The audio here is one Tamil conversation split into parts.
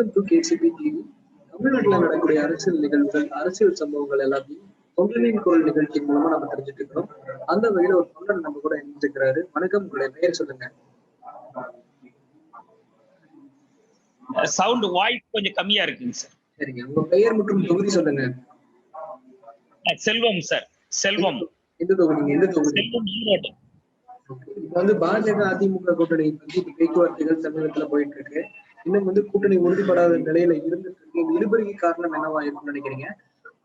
வெல்கம் டு கேசிபி டிவி தமிழ்நாட்டுல நடக்கக்கூடிய அரசியல் நிகழ்வுகள் அரசியல் சம்பவங்கள் எல்லாத்தையும் தொண்டனின் குரல் நிகழ்ச்சி மூலமா நம்ம தெரிஞ்சுட்டு இருக்கிறோம் அந்த வகையில ஒரு தொண்டன் நம்ம கூட இணைஞ்சிருக்கிறாரு. வணக்கம் உங்களுடைய பெயர் சொல்லுங்க. சவுண்ட் வாய்ஸ் கொஞ்சம் கம்மியா இருக்குங்க சார் சரிங்க. உங்க பெயர் மற்றும் தொகுதி சொல்லுங்க. செல்வம் சார் செல்வம். எந்த தொகுதிங்க எந்த தொகுதி? ஈரோடு. இப்ப வந்து பாஜக அதிமுக கூட்டணி பத்தி பேச்சுவார்த்தைகள் தமிழகத்துல போயிட்டு இருக்கு. இன்னும் வந்து கூட்டணி உறுதிப்படாத நிலையில இருந்துட்டு இழுபறிக்கு காரணம் என்னவா இருக்கும்னு நினைக்கிறீங்க?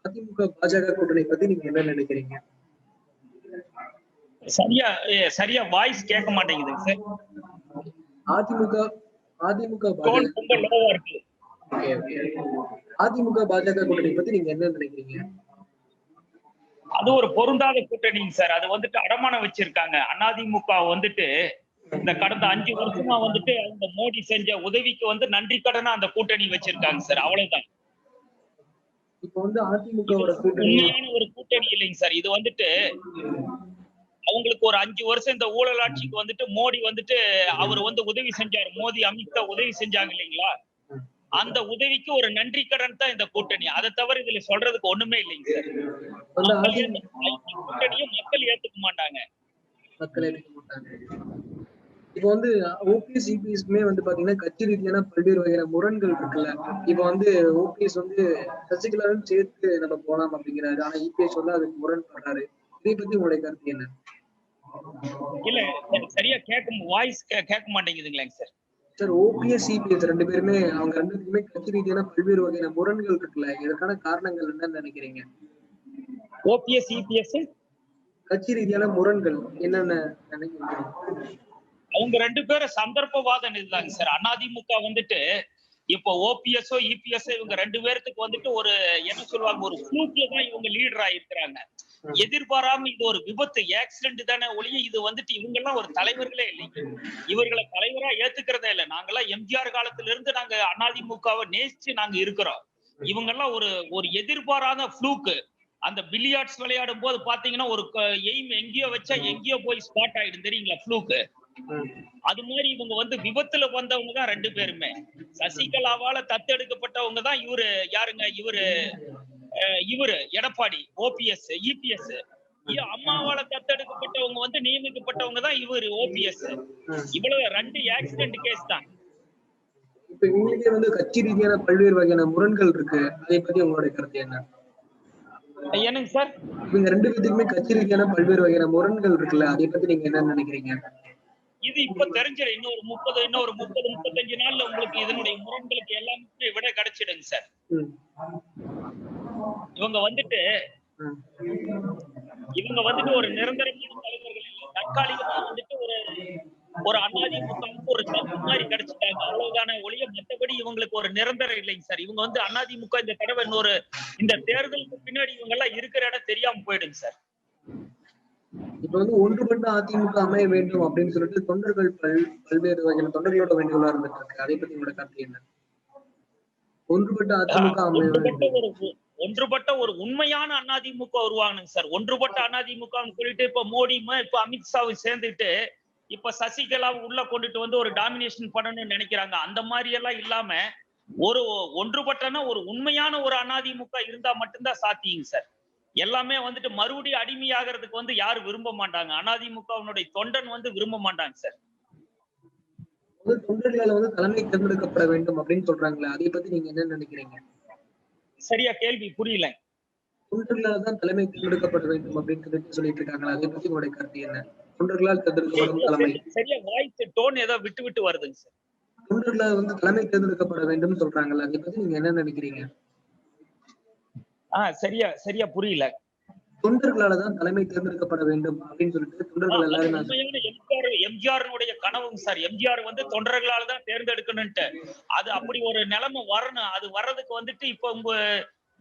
அதிமுக பாஜக கூட்டணி பத்தி நீங்க என்ன நினைக்கிறீங்க? சரியா சரியா வாய்ஸ் கேட்க மாட்டேங்குதுங்க சார். அதிமுக அதிமுக. அதிமுக பாஜக கூட்டணி பத்தி நீங்க என்ன நினைக்கிறீங்க? அது ஒரு பொருந்தாத கூட்டணிங்க சார். அது வந்துட்டு அடமானம் வச்சிருக்காங்க. அதிமுக வந்துட்டு இந்த கடந்த அஞ்சு வருஷமா வந்துட்டு அந்த மோடி செஞ்ச உதவிக்கு வந்து நன்றி கடனா அந்த கூட்டணி வச்சிருக்காங்க சார். அவ்வளவுதான். உண்மையான ஒரு கூட்டணி இல்லைங்க சார். இது வந்துட்டு அவங்களுக்கு ஒரு அஞ்சு வருஷம் இந்த ஊழல் ஆட்சிக்கு வந்துட்டு மோடி வந்துட்டு அவர் வந்து உதவி செஞ்சாரு. மோடி அமித்ஷா உதவி செஞ்சாங்க இல்லைங்களா? அந்த உதவிக்கு ஒரு நன்றி கடன் தான் இந்த கூட்டணி. அதை தவிர இதுல சொல்றதுக்கு ஒண்ணுமே இல்லைங்க சார். இந்த கூட்டணியும் மக்கள் ஏத்துக்க மாட்டாங்க. மக்கள் எடுக்க மாட்டாங்க. இப்போ வந்து ஓபிஎஸ் இபிஎஸ்க்குமே வந்து பாத்தீங்கன்னா கட்சி ரீதியான பல்வேறு வகையான முரண்கள் இருக்குல்ல. இப்போ வந்து ஓபிஎஸ் வந்து சசிகலாவும் சேர்த்து நம்ம போலாம் அப்படிங்கிறாரு. ஆனா இபிஎஸ் வந்து அதுக்கு முரண்படுறாரு இதை பத்தி உங்களுடைய கருத்து என்ன? இல்ல சரி- சரியா கேட்க வாய்ஸ் கேட்க மாட்டேங்குதுங்களேங்க சார் சார் ஓபிஎஸ் இபிஎஸ் ரெண்டு பேருமே அவங்க ரெண்டு பேருமே கட்சி ரீதியான பல்வேறு வகையான முரண்கள் இருக்குல்ல. இதற்கான காரணங்கள் என்னன்னு நினைக்கிறீங்க? ஓபிஎஸ் இபிஎஸ் கட்சி ரீதியான முரண்கள் என்னென்ன நினைக்கிறீங்க? அவங்க ரெண்டு பேரும் சந்தர்ப்பவாதம் இதுதாங்க சார். அதிமுக வந்துட்டு இப்போ ஓபிஎஸ்ஓ இபிஎஸ்ஓ இவங்க ரெண்டு பேர்த்துக்கு வந்துட்டு ஒரு என்ன சொல்லுவாங்க ஒரு ஃப்ளூக்ல தான் இவங்க லீடர் ஆயிருக்கிறாங்க எதிர்பாராம இது ஒரு விபத்து ஆக்சிடென்ட் தானே ஒழிய இது வந்துட்டு இவங்க எல்லாம் ஒரு தலைவர்களே இல்லைங்க. இவர்களை தலைவரா ஏத்துக்கிறதே இல்லை. நாங்கெல்லாம் எம்ஜிஆர் காலத்துல இருந்து நாங்க அதிமுகவை நேசிச்சு நாங்க இருக்கிறோம். இவங்க எல்லாம் ஒரு ஒரு எதிர்பாராத ஃப்ளூக்கு அந்த பில்லியார்ட்ஸ் விளையாடும் போது பாத்தீங்கன்னா ஒரு எய்ம் எங்கேயோ வச்சா எங்கேயோ போய் ஸ்பாட் ஆயிடும். தெரியுங்களா? ஃப்ளூக்கு அது மாதிரி இவங்க வந்து விபத்துல வந்தவங்க தான் ரெண்டு பேருமே. சசிகலாவால தத்தெடுக்கப்பட்டவங்க தான் இவரு யாருங்க? இவரு இவரு எடப்பாடி ஓபிஎஸ் இபிஎஸ் அம்மாவால தத்தெடுக்கப்பட்டவங்க வந்து நியமிக்கப்பட்டவங்க தான் இவரு ஓபிஎஸ் இவ்வளவு ரெண்டு ஆக்சிடென்ட் கேஸ் தான். இப்ப இவங்களுக்கே வந்து கட்சி ரீதியான பல்வேறு வகையான முரண்கள் இருக்கு. அதை பத்தி உங்களுடைய கருத்து என்ன? என்னங்க சார்? இவங்க ரெண்டு பேத்துக்குமே கட்சி ரீதியான பல்வேறு வகையான முரண்கள் இருக்குல்ல. அதை பத்தி நீங்க என்ன நினைக்கிறீங்க? இது இப்ப தெரிஞ்சிடும் இன்னொரு முப்பது இன்னொரு முப்பது முப்பத்தஞ்சு நாள்ல உங்களுக்கு இதனுடைய முரண்களுக்கு எல்லாமே விட கிடைச்சிடுங்க சார். இவங்க வந்துட்டு இவங்க வந்துட்டு ஒரு நிரந்தரமான தலைவர்கள் இல்லை. தற்காலிகமா வந்துட்டு ஒரு ஒரு அதிமுகவுக்கு ஒரு சத்து மாதிரி கிடைச்சிட்டாங்க. அவ்வளவுதானே ஒழிய மத்தபடி இவங்களுக்கு ஒரு நிரந்தரம் இல்லைங்க சார். இவங்க வந்து அதிமுக இந்த தடவை இன்னொரு இந்த தேர்தலுக்கு பின்னாடி இவங்க எல்லாம் இருக்கிற இடம் தெரியாம போயிடுங்க சார். இப்ப வந்து ஒன்றுபட்ட அதிமுக அமைய வேண்டும் அப்படின்னு சொல்லிட்டு தொண்டர்கள் பல் பல்வேறு வகையான தொண்டர்களோட வேண்டுகோளா இருந்துட்டு இருக்கு அதை பத்தி உங்களோட கருத்து என்ன? ஒன்றுபட்ட அதிமுக அமைய ஒன்றுபட்ட வேண்டும் ஒரு ஒன்றுபட்ட ஒரு உண்மையான அதிமுக உருவாகணுங்க சார். ஒன்றுபட்ட அதிமுகன்னு சொல்லிட்டு இப்ப மோடி இப்ப அமித்ஷாவை சேர்ந்துட்டு இப்ப சசிகலாவை உள்ள கொண்டுட்டு வந்து ஒரு டாமினேஷன் பண்ணணும்னு நினைக்கிறாங்க. அந்த மாதிரி எல்லாம் இல்லாம ஒரு ஒன்றுபட்டனா ஒரு உண்மையான ஒரு அதிமுக இருந்தா மட்டும்தான் சாத்தியங்க சார். எல்லாமே வந்துட்டு மறுபடியும் அடிமையாகிறதுக்கு வந்து யாரும் விரும்ப மாட்டாங்க? அதிமுகவினுடைய தொண்டன் வந்து விரும்ப மாட்டாங்க சார். வந்து தொண்டர்களால வந்து தலைமை தேர்ந்தெடுக்கப்பட வேண்டும் அப்படின்னு சொல்றாங்களே அதை பத்தி நீங்க என்ன நினைக்கிறீங்க? சரியா கேள்வி புரியல. தொண்டர்களால தான் தலைமை தேர்ந்தெடுக்கப்பட வேண்டும் அப்படின்னு சொல்லிட்டு சொல்லிட்டு இருக்காங்களா அதை பத்தி உங்களுடைய கருத்து என்ன? தொண்டர்களால் தேர்ந்தெடுக்கப்படும் தலைமை. சரியா வாய்ஸ் டோன் ஏதோ விட்டு விட்டு வருதுங்க சார். தொண்டர்களால் வந்து தலைமை தேர்ந்தெடுக்கப்பட வேண்டும் சொல்றாங்கல்ல அதை பத்தி நீங்க என்ன நினைக்கிறீங்க? ஆஹ் சரியா சரியா புரியல. தொண்டர்களால தான் தலைமை தேர்ந்தெடுக்கப்பட வேண்டும் அப்படின்னு சொல்லிட்டு தொண்டர்கள் எல்லாரும் எம்ஜிஆர் எம்ஜிஆருடைய கனவுங்க சார். எம்ஜிஆர் வந்து தொண்டர்களால தான் தேர்ந்தெடுக்கணும்ட்டு அது அப்படி ஒரு நிலைமை வரணும். அது வர்றதுக்கு வந்துட்டு இப்ப உங்க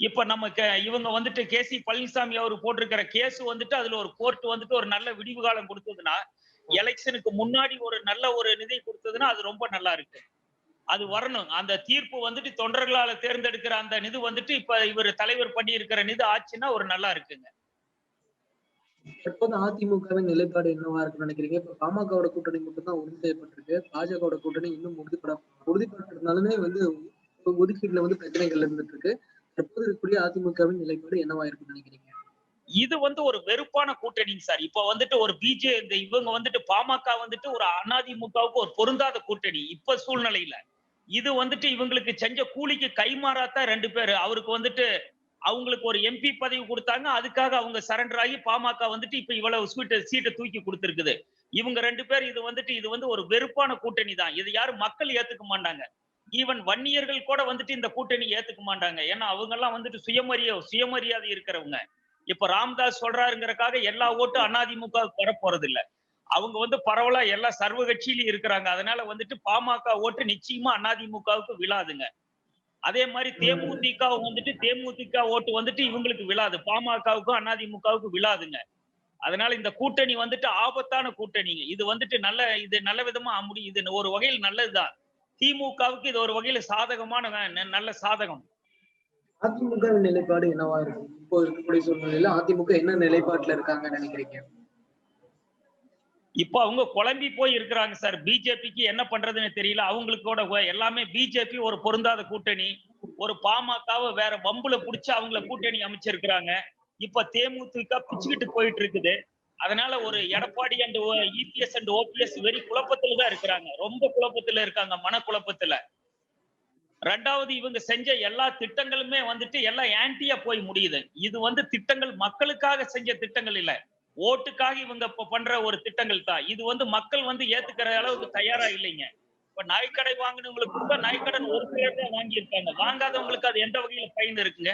இப்ப நம்ம இவங்க வந்துட்டு கே சி பழனிசாமி அவர் போட்டிருக்கிற கேஸ் வந்துட்டு அதுல ஒரு கோர்ட் வந்துட்டு ஒரு நல்ல விடிவு காலம் கொடுத்ததுன்னா எலெக்ஷனுக்கு முன்னாடி ஒரு நல்ல ஒரு நிதி கொடுத்ததுன்னா அது ரொம்ப நல்லா இருக்கு. அது வரணும். அந்த தீர்ப்பு வந்துட்டு தொண்டர்களால தேர்ந்தெடுக்கிற அந்த நிதி வந்துட்டு இப்ப இவர் தலைவர் பண்ணி இருக்கிற நிதி ஆச்சுன்னா ஒரு நல்லா இருக்குங்க. தற்போது அதிமுகவின் நிலைப்பாடு என்னவா இருக்குன்னு நினைக்கிறீங்க? இப்ப பாமகவோட கூட்டணி மட்டும் தான் உறுதி செய்யப்பட்டிருக்கு பாஜகவோட கூட்டணி இன்னும் உறுதிப்பட உறுதிப்பட்டிருந்தாலுமே வந்து ஒதுக்கீடுல வந்து பிரச்சனைகள் இருந்துட்டு இருக்கு தற்போது இருக்கக்கூடிய அதிமுகவின் நிலைப்பாடு என்னவா இருக்குன்னு நினைக்கிறீங்க? இது வந்து ஒரு வெறுப்பான கூட்டணிங்க சார். இப்ப வந்துட்டு ஒரு பிஜே இந்த இவங்க வந்துட்டு பாமக வந்துட்டு ஒரு அதிமுகவுக்கு ஒரு பொருந்தாத கூட்டணி இப்ப சூழ்நிலையில. இது வந்துட்டு இவங்களுக்கு செஞ்ச கூலிக்கு கைமாறாத்தான் ரெண்டு பேரு. அவருக்கு வந்துட்டு அவங்களுக்கு ஒரு எம்பி பதவி கொடுத்தாங்க. அதுக்காக அவங்க சரண்டர் ஆகி பாமக வந்துட்டு இப்ப இவ்வளவு சீட்டை சீட்டை தூக்கி கொடுத்துருக்குது. இவங்க ரெண்டு பேர் இது வந்துட்டு இது வந்து ஒரு வெறுப்பான கூட்டணி தான். இது யாரும் மக்கள் ஏத்துக்க மாட்டாங்க. ஈவன் வன்னியர்கள் கூட வந்துட்டு இந்த கூட்டணி ஏத்துக்க மாட்டாங்க. ஏன்னா அவங்க எல்லாம் வந்துட்டு சுயமரியா சுயமரியாதை இருக்கிறவங்க. இப்ப ராம்தாஸ் சொல்றாருங்கிறக்காக எல்லா ஓட்டும் அதிமுக வர போறது இல்லை அவங்க வந்து பரவலா எல்லா சர்வ கட்சியிலும் இருக்கிறாங்க. அதனால வந்துட்டு பாமக ஓட்டு நிச்சயமா அதிமுகவுக்கு விழாதுங்க. அதே மாதிரி தேமுதிக வந்துட்டு தேமுதிக ஓட்டு வந்துட்டு இவங்களுக்கு விழாது. பாமகவுக்கும் அதிமுகவுக்கு விழாதுங்க. அதனால இந்த கூட்டணி வந்துட்டு ஆபத்தான கூட்டணிங்க. இது வந்துட்டு நல்ல இது நல்ல விதமா முடியும் இது ஒரு வகையில் நல்லதுதான். திமுகவுக்கு இது ஒரு வகையில சாதகமான நல்ல சாதகம். அதிமுகவின் நிலைப்பாடு என்னவா இருக்கும்? இப்போ இருக்கக்கூடிய சூழ்நிலையில அதிமுக என்ன நிலைப்பாட்டுல இருக்காங்க நினைக்கிறீங்க? இப்போ அவங்க குழம்பி போய் இருக்கிறாங்க சார். பிஜேபிக்கு என்ன பண்றதுன்னு தெரியல. அவங்களுக்கு கூட எல்லாமே பிஜேபி ஒரு பொருந்தாத கூட்டணி ஒரு பாமகவை வேற வம்புல புடிச்சு அவங்கள கூட்டணி அமைச்சிருக்கிறாங்க. இப்ப தேமுதிக பிச்சுக்கிட்டு போயிட்டு இருக்குது அதனால ஒரு Edappadi and EPS and OPS வெறி குழப்பத்துல தான் இருக்கிறாங்க. ரொம்ப குழப்பத்துல இருக்காங்க மனக்குழப்பத்துல. ரெண்டாவது இவங்க செஞ்ச எல்லா திட்டங்களுமே வந்துட்டு எல்லாம் ஆன்டியா போய் முடியுது. இது வந்து திட்டங்கள் மக்களுக்காக செஞ்ச திட்டங்கள் இல்லை. ஓட்டுக்காக இவங்க பண்ற ஒரு திட்டங்கள் தான். இது வந்து மக்கள் வந்து ஏத்துக்கிற அளவுக்கு தயாரா இல்லைங்க. இப்ப நாய்க்கடை வாங்கினவங்களுக்கு கூட நாய்க்கடன் ஒரு சிலர் தான் வாங்கியிருக்காங்க. வாங்காதவங்களுக்கு அது எந்த வகையில பயன் இருக்குங்க?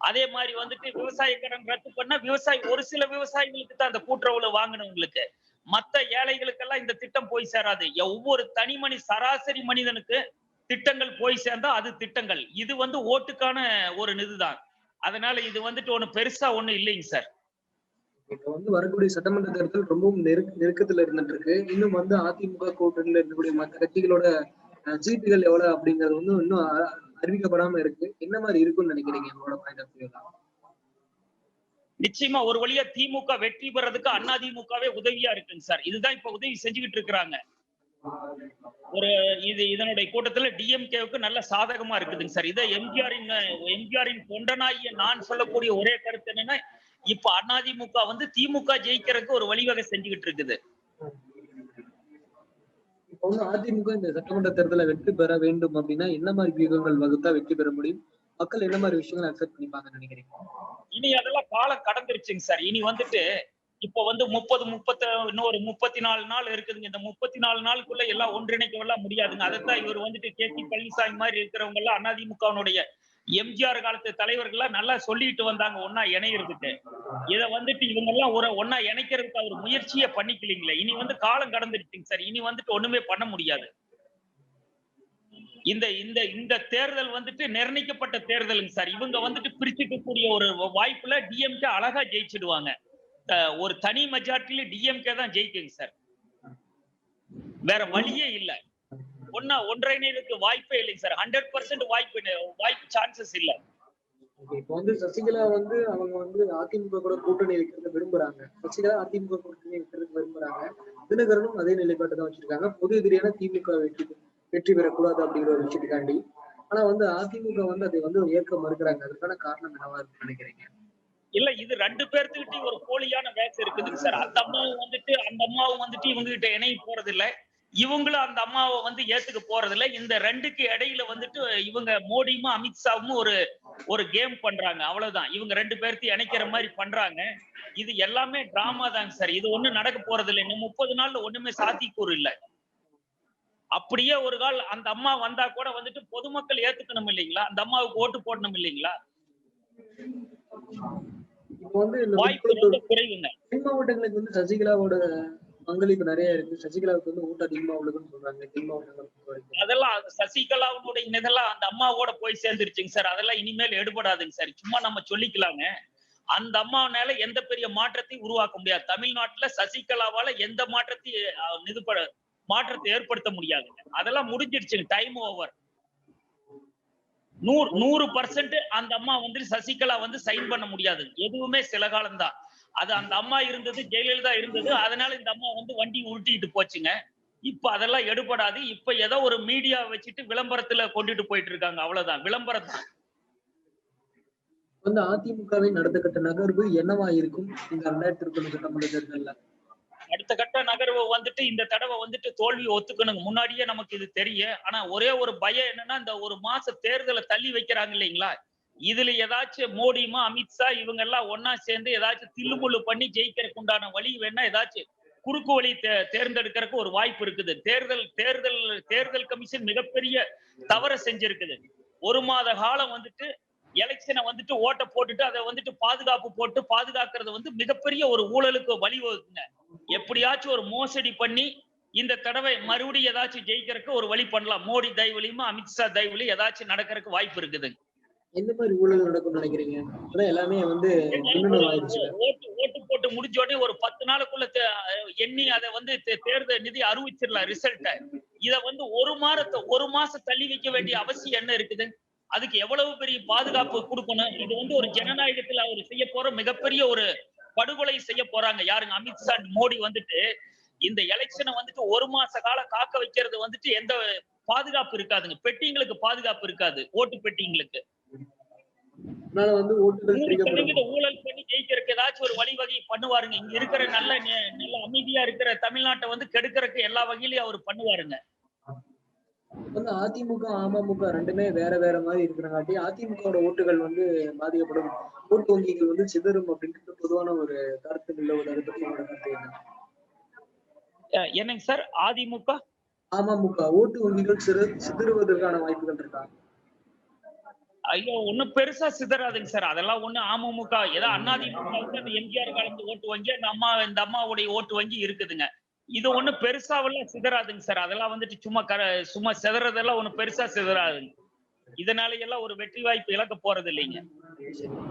அதே மாதிரி வந்துட்டு விவசாய கடன் ரத்து பண்ணா விவசாயி ஒரு சில விவசாயிகளுக்கு தான் அந்த கூட்டுறவுல வாங்கினவங்களுக்கு. மத்த ஏழைகளுக்கெல்லாம் இந்த திட்டம் போய் சேராது. ஒவ்வொரு தனிமனி சராசரி மனிதனுக்கு திட்டங்கள் போய் சேர்ந்தா அது திட்டங்கள். இது வந்து ஓட்டுக்கான ஒரு இதுதான் அதனால இது வந்துட்டு ஒண்ணு பெருசா ஒண்ணு இல்லைங்க சார். இப்ப வந்து வரக்கூடிய சட்டமன்ற தேர்தல் ரொம்பவும் நெருக்க நெருக்கத்துல இருந்துட்டு இருக்கு இன்னும் வந்து அதிமுக கூட்டணியில இருக்கக்கூடிய மற்ற கட்சிகளோட சீட்டுகள் எவ்வளவு அப்படிங்கிறது வந்து இன்னும் அறிவிக்கப்படாம இருக்கு. என்ன மாதிரி இருக்கும்னு நினைக்கிறீங்க? உங்களோட பாயிண்ட் ஆஃப் நிச்சயமா ஒரு வழியா திமுக வெற்றி பெறதுக்கு அதிமுகவே உதவியா இருக்குங்க சார். இதுதான் இப்ப உதவி செஞ்சுக்கிட்டு இருக்கிறாங்க. ஒரு இது இதனுடைய கூட்டத்துல டிஎம்கேவுக்கு நல்ல சாதகமா இருக்குதுங்க சார். இதை எம்ஜிஆரின் எம்ஜிஆரின் தொண்டனாகிய நான் சொல்லக்கூடிய ஒரே கருத்து என்னன்னா இப்ப அதிமுக வந்து திமுக ஜெயிக்கிறதுக்கு ஒரு வழிவகை செஞ்சுக்கிட்டு இருக்குது. அதிமுக இந்த சட்டமன்ற தேர்தலை வெற்றி பெற வேண்டும் அப்படின்னா என்ன மாதிரி வியூகங்கள் வகுத்தா வெற்றி பெற முடியும்? மக்கள் என்ன மாதிரி விஷயங்களை அக்செப்ட் பண்ணிப்பாங்கன்னு நினைக்கிறீங்க? இனி அதெல்லாம் காலம் கடந்துருச்சுங்க சார். இனி வந்துட்டு இப்ப வந்து முப்பது முப்பத்த இன்னொரு முப்பத்தி நாலு நாள் இருக்குதுங்க. இந்த முப்பத்தி நாலு நாளுக்குள்ள எல்லாம் ஒன்றிணைக்கவெல்லாம் முடியாதுங்க. அதைத்தான் இவர் வந்துட்டு கே பி பழனிசாமி மாதிரி இருக்கிறவங்க எல்லாம் அதிமுகவினுடைய எம்ஜிஆர் காலத்து தலைவர்கள்லாம் நல்லா சொல்லிட்டு வந்தாங்க ஒன்னா இணையறதுக்கு. இத வந்துட்டு இவங்க எல்லாம் ஒரு ஒன்னா இணைக்கிறதுக்கு அவர் முயற்சியை பண்ணிக்கலீங்களே. இனி வந்து காலம் கடந்துருச்சுங்க சார். இனி வந்துட்டு ஒண்ணுமே பண்ண முடியாது. இந்த இந்த இந்த தேர்தல் வந்துட்டு நிர்ணயிக்கப்பட்ட தேர்தலுங்க சார். இவங்க வந்துட்டு பிரிச்சுக்கக்கூடிய ஒரு வாய்ப்புல டிஎம்கே அழகா ஜெயிச்சிடுவாங்க. ஒரு தனி மெஜாரிட்டில டிஎம்கே தான் ஜெயிக்குங்க சார். வேற வழியே இல்ல. ஒன்னா ஒன்றிணைறதுக்கு வாய்ப்பே இல்லைங்க சார். ஹண்ட்ரட் பர்சன்ட் வாய்ப்பு இல்ல- வாய்ப்பு சான்சஸ் இல்ல. இப்ப வந்து சசிகலா வந்து அவங்க வந்து அதிமுக கூட கூட்டணி வைக்கிறத விரும்புறாங்க. சசிகலா அதிமுக கூட்டணி வைக்கிறதுக்கு விரும்புறாங்க. தினகரனும் அதே நிலைப்பாட்டு தான் வச்சிருக்காங்க. பொது எதிரியான திமுக வெற்றி வெற்றி பெறக்கூடாது அப்படிங்கிற ஒரு விஷயத்துக்காண்டி. ஆனா வந்து அதிமுக வந்து அதை வந்து ஏற்க மறுக்கிறாங்க. அதுக்கான காரணம் என்னவா இருக்குன்னு நினைக்கிறீங்க? இல்ல இது ரெண்டு பேர்த்துக்கிட்டையும் ஒரு போலியான வேஸ் இருக்குதுங்க சார். அந்த அம்மாவும் வந்துட்டு அந்த அம்மாவும் வந்துட்டு இவங்க கிட்ட இணைய போறது இல்ல இவங்களும் அந்த அம்மாவை வந்து ஏத்துக்க போறது இல்ல இந்த ரெண்டுக்கு இடையில வந்துட்டு இவங்க மோடியும் அமித்ஷாவும் ஒரு ஒரு கேம் பண்றாங்க. அவ்வளவுதான். இவங்க ரெண்டு பேர்த்தையும் இணைக்கிற மாதிரி பண்றாங்க. இது எல்லாமே டிராமா தாங்க சார் இது ஒண்ணும் நடக்க போறது இல்லை இன்னும் முப்பது நாள்ல ஒண்ணுமே சாத்தியக்கூறு இல்ல. அப்படியே ஒரு கால் அந்த அம்மா வந்தா கூட வந்துட்டு பொதுமக்கள் ஏத்துக்கணும் இல்லைங்களா? அந்த அம்மாவுக்கு ஓட்டு போடணும் இல்லைங்களா? வாய்ப்பு குறைவுங்க. மாவட்டங்களுக்கு வந்து சசிகலாவோட பங்களிப்பு நிறைய இருக்கு. சசிகலாவுக்கு வந்து ஊட்ட அதிகமா உள்ளதுன்னு சொல்றாங்க. அதெல்லாம் சசிகலாவுடைய இதெல்லாம் அந்த அம்மாவோட போய் சேர்ந்துருச்சுங்க சார். அதெல்லாம் இனிமேல் எடுபடாதுங்க சார். சும்மா நம்ம சொல்லிக்கலாங்க அந்த அம்மாவனால எந்த பெரிய மாற்றத்தையும் உருவாக்க முடியாது. தமிழ்நாட்டுல சசிகலாவால எந்த மாற்றத்தையும் இது மாற்றத்தை ஏற்படுத்த முடியாதுங்க அதெல்லாம் முடிஞ்சிருச்சுங்க. டைம் ஓவர் நூறு நூறு பர்சன்ட் அந்த அம்மா வந்து சசிகலா வந்து சைன் பண்ண முடியாது எதுவுமே சில காலம்தான். அது அந்த அம்மா இருந்தது ஜெயலலிதா இருந்தது. அதனால இந்த அம்மா வந்து வண்டி உருட்டிட்டு போச்சுங்க. இப்ப அதெல்லாம் எடுபடாது. இப்ப ஏதோ ஒரு மீடியா வச்சுட்டு விளம்பரத்துல கொண்டுட்டு போயிட்டு இருக்காங்க. அவ்வளவுதான். விளம்பரம் தான். வந்து அதிமுகவின் அடுத்த கட்ட நகர்வு என்னவா இருக்கும்? இந்த ரெண்டாயிரத்தி சட்டமன்ற தேர்தல்ல. அடுத்த கட்ட நகர்வு வந்துட்டு இந்த தடவை வந்துட்டு தோல்வி ஒத்துக்கணுங்க. முன்னாடியே நமக்கு இது தெரியும். ஆனா ஒரே ஒரு பயம் என்னன்னா இந்த ஒரு மாச தேர்தலை தள்ளி வைக்கிறாங்க இல்லைங்களா? இதுல ஏதாச்சும் மோடியுமா அமித்ஷா இவங்க எல்லாம் ஒன்னா சேர்ந்து ஏதாச்சும் தில்லுமுள்ளு பண்ணி ஜெயிக்கிறதுக்கு உண்டான வழி வேணா ஏதாச்சும் குறுக்கு வழி தே- தேர்ந்தெடுக்கிறதுக்கு ஒரு வாய்ப்பு இருக்குது. தேர்தல் தேர்தல் தேர்தல் கமிஷன் மிகப்பெரிய தவற செஞ்சிருக்குது. ஒரு மாத காலம் வந்துட்டு எலெக்ஷனை வந்துட்டு ஓட்டை போட்டுட்டு அதை வந்துட்டு பாதுகாப்பு போட்டு பாதுகாக்கிறது வந்து மிகப்பெரிய ஒரு ஊழலுக்கு வழிவகுக்குங்க. எப்படியாச்சும் ஒரு மோசடி பண்ணி இந்த தடவை மறுபடியும் ஏதாச்சும் ஜெயிக்கிறதுக்கு ஒரு வழி பண்ணலாம். மோடி தயவுலையுமா அமித்ஷா தயவுலையும் ஏதாச்சும் நடக்கிறதுக்கு வாய்ப்பு இருக்குது எந்த மாதிரி ஊழல் நடக்கும்னு நினைக்கிறீங்க? அதான் எல்லாமே வந்து ஓட்டு ஓட்டு போட்டு முடிஞ்ச உடனே ஒரு பத்து நாளுக்குள்ள எண்ணி அதை வந்து தேர்தல் நிதி அறிவிச்சிடலாம் ரிசல்ட்ட இத வந்து ஒரு மாதத்தை ஒரு மாசம் தள்ளி வைக்க வேண்டிய அவசியம் என்ன இருக்குது? அதுக்கு எவ்வளவு பெரிய பாதுகாப்பு கொடுக்கணும்? இது வந்து ஒரு ஜனநாயகத்துல அவர் செய்ய போற மிகப்பெரிய ஒரு படுகொலை செய்ய போறாங்க. யாருங்க? அமித்ஷா மோடி வந்துட்டு இந்த எலெக்ஷனை வந்துட்டு ஒரு மாச காலம் காக்க வைக்கிறது வந்துட்டு எந்த பாதுகாப்பு இருக்காதுங்க. பெட்டிங்களுக்கு பாதுகாப்பு இருக்காது ஓட்டு பெட்டிங்களுக்கு. அதனால வந்து சதவீத ஊழல் பண்ணி ஜெயிக்கிறதுக்கு ஏதாச்சும் ஒரு வழிவகை பண்ணுவாருங்க. இங்க இருக்கிற நல்ல நல்ல அமைதியா இருக்கிற தமிழ்நாட்டை வந்து கெடுக்கிறதுக்கு எல்லா வகையிலயும் அவர் பண்ணுவாருங்க. வந்து அதிமுக அமமுக ரெண்டுமே வேற வேற மாதிரி இருக்கிறங்காட்டி அதிமுகவோட ஓட்டுகள் வந்து பாதிக்கப்படும். ஓட்டு வங்கிகள் வந்து சிதறும் அப்படின்ட்டு பொதுவான ஒரு கருத்து பத்தி உங்களோட கருத்து என்னங்க சார்? அதிமுக? அமமுக ஓட்டு வங்கிகள் சிறு சிதறுவதற்கான வாய்ப்புகள் இருக்கா? ஐயோ ஒன்னும் பெருசா சிதறாதுங்க சார். அதெல்லாம் ஒண்ணு அமமுக ஏதோ அண்ணாதிமுக வந்து அந்த எம்ஜிஆர் காலத்து ஓட்டு வங்கி அந்த அம்மா இந்த அம்மாவுடைய ஓட்டு வங்கி இருக்குதுங்க. இது ஒண்ணு பெருசாவெல்லாம் சிதறாதுங்க சார். அதெல்லாம் வந்துட்டு சும்மா கர சும்மா சிதறதெல்லாம் ஒண்ணு பெருசா சிதறாதுங்க. இதனால எல்லாம் ஒரு வெற்றி வாய்ப்பு இழக்க போறது இல்லைங்க.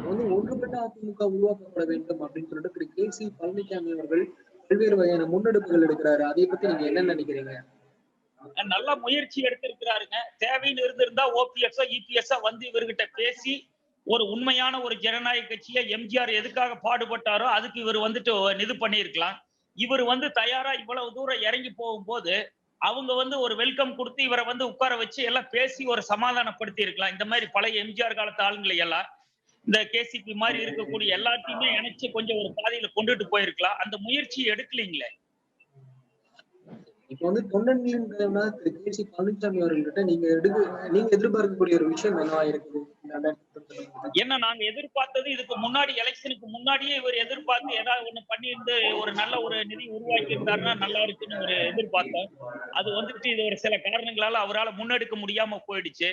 வந்து ஒன்றுபட்ட அதிமுக உருவாக்கப்பட வேண்டும் அப்படின்னு சொல்லிட்டு திரு. கே. சி. பழனிசாமி அவர்கள் பல்வேறு வகையான முன்னெடுப்புகள் எடுக்கிறாரு. அதை பத்தி நீங்க என்ன நினைக்கிறீங்க? நல்ல முயற்சி எடுத்திருக்கிறாருங்க. தேவைன்னு இருந்திருந்தா ஓபிஎஸ் இபிஎஸ் வந்து இவர்கிட்ட பேசி ஒரு உண்மையான ஒரு ஜனநாயக கட்சியை எம்ஜிஆர் எதுக்காக பாடுபட்டாரோ அதுக்கு இவர் வந்துட்டு இது பண்ணியிருக்கலாம். இவர் வந்து தயாரா இவ்வளவு தூரம் இறங்கி போகும்போது அவங்க வந்து ஒரு வெல்கம் கொடுத்து இவரை வந்து உட்கார வச்சு எல்லாம் பேசி ஒரு சமாதானப்படுத்தி இருக்கலாம் இந்த மாதிரி பழைய எம்ஜிஆர் காலத்து ஆளுங்களை எல்லாம் இந்த கேசிபி மாதிரி இருக்கக்கூடிய எல்லாத்தையுமே இணைச்சு கொஞ்சம் ஒரு பாதையில கொண்டுட்டு போயிருக்கலாம். அந்த முயற்சியை எடுக்கலீங்களே? இப்ப வந்து தொண்டன்களின் திரு கே சி பழனிசாமி அவர்கள்ட்ட நீங்க எடுக்க நீங்க எதிர்பார்க்கக்கூடிய ஒரு விஷயம் என்னவா இருக்குது? என்ன நாங்க எதிர்பார்த்தது இதுக்கு முன்னாடி எலெக்ஷனுக்கு முன்னாடியே இவர் எதிர்பார்த்து ஏதாவது ஒண்ணு பண்ணியிருந்து ஒரு நல்ல ஒரு நிதி உருவாக்கி இருந்தாருன்னா நல்லா இருக்குன்னு ஒரு எதிர்பார்த்தோம். அது வந்துட்டு இது ஒரு சில காரணங்களால அவரால் முன்னெடுக்க முடியாம போயிடுச்சு.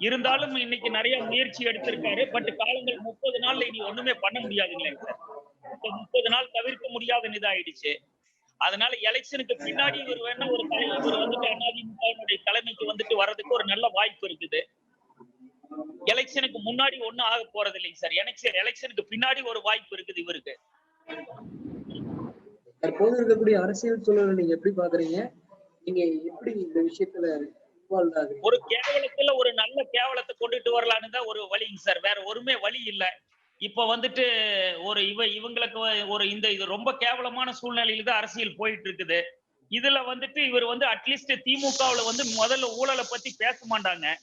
இருந்தாலும் இன்னைக்கு நிறைய முயற்சி எடுத்திருக்காரு. பட் காலங்கள் முப்பது நாள்ல இனி ஒண்ணுமே பண்ண முடியாதுங்களே. சார் முப்பது நாள் தவிர்க்க முடியாத இதாயிடுச்சு அதனால எலெக்ஷனுக்கு பின்னாடி இவர் வேணா ஒரு தலைவர் இவர் வந்துட்டு அதிமுகவினுடைய தலைமைக்கு வந்துட்டு வர்றதுக்கு ஒரு நல்ல வாய்ப்பு இருக்குது. எலெக்ஷனுக்கு முன்னாடி ஒண்ணும் ஆக போறது இல்லைங்க சார் எலெக்ஷன் எலெக்ஷனுக்கு பின்னாடி ஒரு வாய்ப்பு இருக்குது இவருக்கு. தற்போது இருக்கக்கூடிய அரசியல் சூழலை நீங்க எப்படி பாக்குறீங்க நீங்க எப்படி இந்த விஷயத்துல ஒரு கேவலத்துல ஒரு நல்ல கேவலத்தை கொண்டுட்டு வரலான்னு தான் ஒரு வழிங்க சார் வேற ஒருமே வழி இல்ல. இப்ப வந்துட்டு ஒரு இவ இவங்களுக்கு ஒரு இந்த இது ரொம்ப கேவலமான சூழ்நிலையில தான் அரசியல் போயிட்டு இருக்குது. இதுல வந்துட்டு இவர் வந்து அட்லீஸ்ட் திமுகவுல வந்து முதல்ல ஊழலை பத்தி பேச மாட்டாங்க.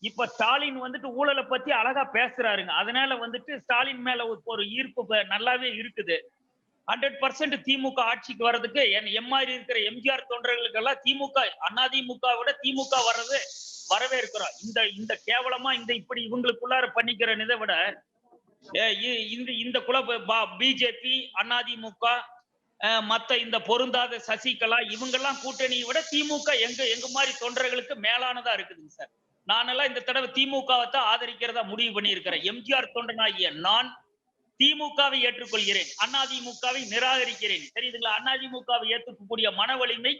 இப்ப ஸ்டாலின் வந்துட்டு ஊழலை பத்தி அழகா பேசுறாருங்க. அதனால வந்துட்டு ஸ்டாலின் மேல ஒரு- ஈர்ப்பு நல்லாவே இருக்குது. ஹண்ட்ரட் பர்சன்ட் திமுக ஆட்சிக்கு வர்றதுக்கு என் எம்மாதிரி இருக்கிற எம்ஜிஆர் தொண்டர்களுக்கெல்லாம் திமுக அதிமுக விட திமுக வர்றது வரவே இருக்கிறோம் இந்த இந்த கேவலமா இந்த இப்படி இவங்களுக்குள்ளார பண்ணிக்கிற இதை விட இந்த இந்த குல பிஜேபி அதிமுக மத்த இந்த பொருந்தாத சசிகலா இவங்கெல்லாம் கூட்டணியை விட திமுக எங்க எங்க மாதிரி தொண்டர்களுக்கு மேலானதா இருக்குதுங்க சார். நானெல்லாம் இந்த தடவை திமுகவை தான் ஆதரிக்கிறதா முடிவு பண்ணியிருக்கிறேன். எம்ஜிஆர் தொண்டனாகிய நான் திமுகவை ஏற்றுக்கொள்கிறேன். அதிமுகவை நிராகரிக்கிறேன். தெரியுதுங்களா? அதிமுகவை ஏற்றுக்கக்கூடிய மன வலிமை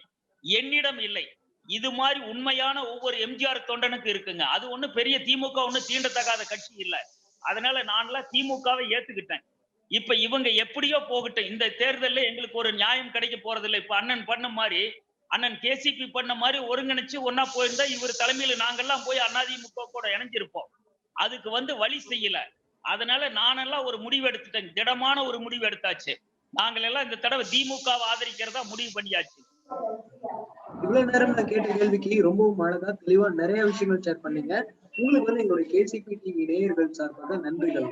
என்னிடம் இல்லை. இது மாதிரி உண்மையான ஒவ்வொரு எம்ஜிஆர் தொண்டனுக்கு இருக்குங்க. அது ஒண்ணு பெரிய திமுக ஒண்ணு தீண்டத்தகாத கட்சி இல்லை. அதனால நான்லாம் திமுகவை ஏத்துக்கிட்டேன். இப்ப இவங்க எப்படியோ போகட்டும். இந்த தேர்தல்ல எங்களுக்கு ஒரு நியாயம் கிடைக்க போறதில்லை. இப்ப அண்ணன் பண்ண மாதிரி அண்ணன் கேசிபி பண்ண மாதிரி ஒருங்கிணைச்சு ஒன்னா போயிருந்தா இவர் தலைமையில நாங்கெல்லாம் போய் அதிமுக கூட இணைஞ்சிருப்போம். அதுக்கு வந்து வழி செய்யல. அதனால நானெல்லாம் ஒரு முடிவு எடுத்துட்டேன். திடமான ஒரு முடிவு எடுத்தாச்சு. நாங்கள் எல்லாம் இந்த தடவை திமுகவை ஆதரிக்கிறதா முடிவு பண்ணியாச்சு. இவ்வளவு நேரம் நான் கேட்ட கேள்விக்கு ரொம்பவும் அழகா தெளிவா நிறைய விஷயங்கள் ஷேர் பண்ணீங்க. உங்களுக்கு வந்து எங்களுடைய கேசிபி டிவி நேயர்கள் சார்பாக நன்றிகள்.